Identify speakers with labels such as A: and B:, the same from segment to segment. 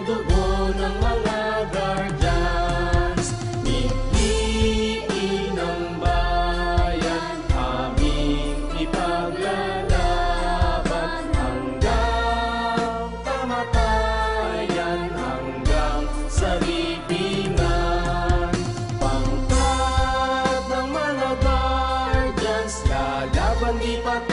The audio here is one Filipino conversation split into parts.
A: ng mga guardians. Mithiin ng bayan Aming ipaglalaban. Hanggang kamatayan Hanggang sa libingan. Pangkat ng mga guardians Lalaban di patatalo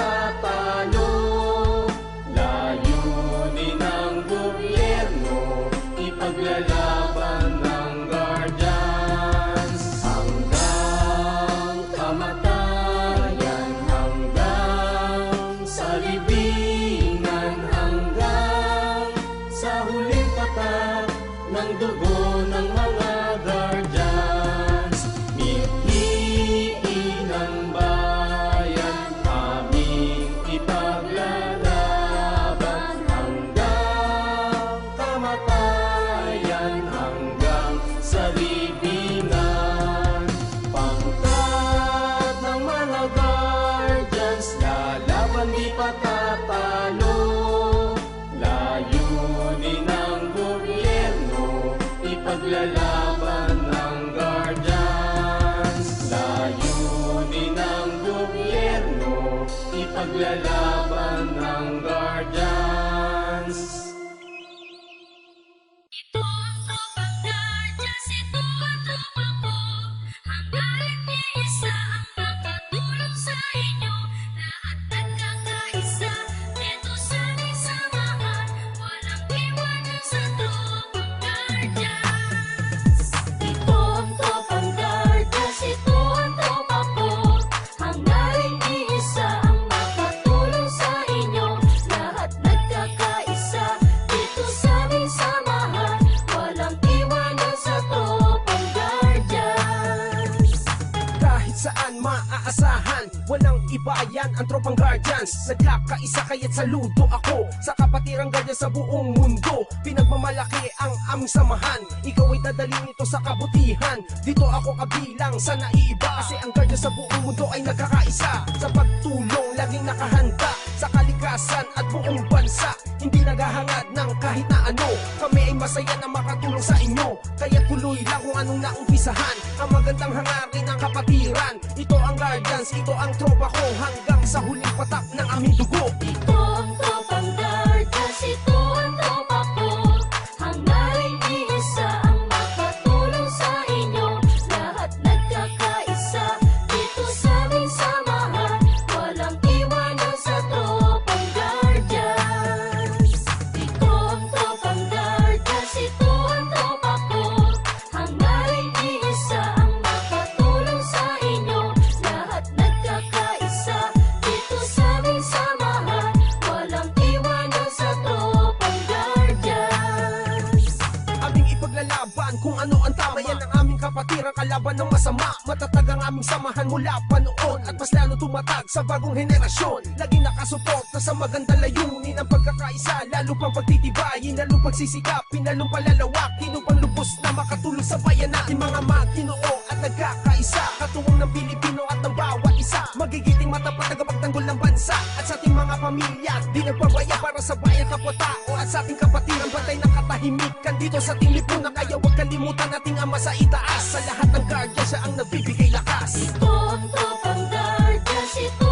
A: Ipaglalaban
B: maaasahan Walang iba yan ang tropang guardians. Nagkakaisa kaya't saludo ako Sa kapatirang guardian sa buong mundo. Pinagmamalaki ang aming samahan. Ikaw ay dadalhin ito sa kabutihan. Dito ako kabilang sa naiiba Kasi ang guardian sa buong mundo ay nagkakaisa. Sa pagtulong laging nakahanda Sa kalikasan at buong bansa. Hindi naghahangad ng kahit na ano. Kami ay masaya na makatulong sa inyo. Kaya tuloy lang kung anong naumpisahan. Ang magandang hangarin ng kapatiran. Ito ang guardians, ito ang tropa ko. Hanggang sa huling patak ng aming dugo.
C: Ito ang
B: ipaglalaban kung ano ang tama? Yan ang aming kapatiran kalaban ng masama. Matatag ang aming samahan mula pa noon At mas lalo tumatag sa bagong henerasyon. Laging nakasuporta sa maganda layunin Ang pagkakaisa. Lalo pang pagtitibayin Lalo pagsisikapin, lalong palalawakin Upang lubos na makatulong sa bayan natin Mga maginoo at nagkakaisa Katuwang ng Pilipino at ng bawat isa. Magigiting matapat tagapagtanggol ng bansa. At sa ating mga pamilya Di nagpabaya para sa bayan kapwa-tao At sa ating katahimikan Dito sa ating lipunan Kaya huwag kalimutan nating ama sa itaas. Sa lahat ng guardian siya ang nagbibigay lakas.
C: Ito ang tropang guardians, ito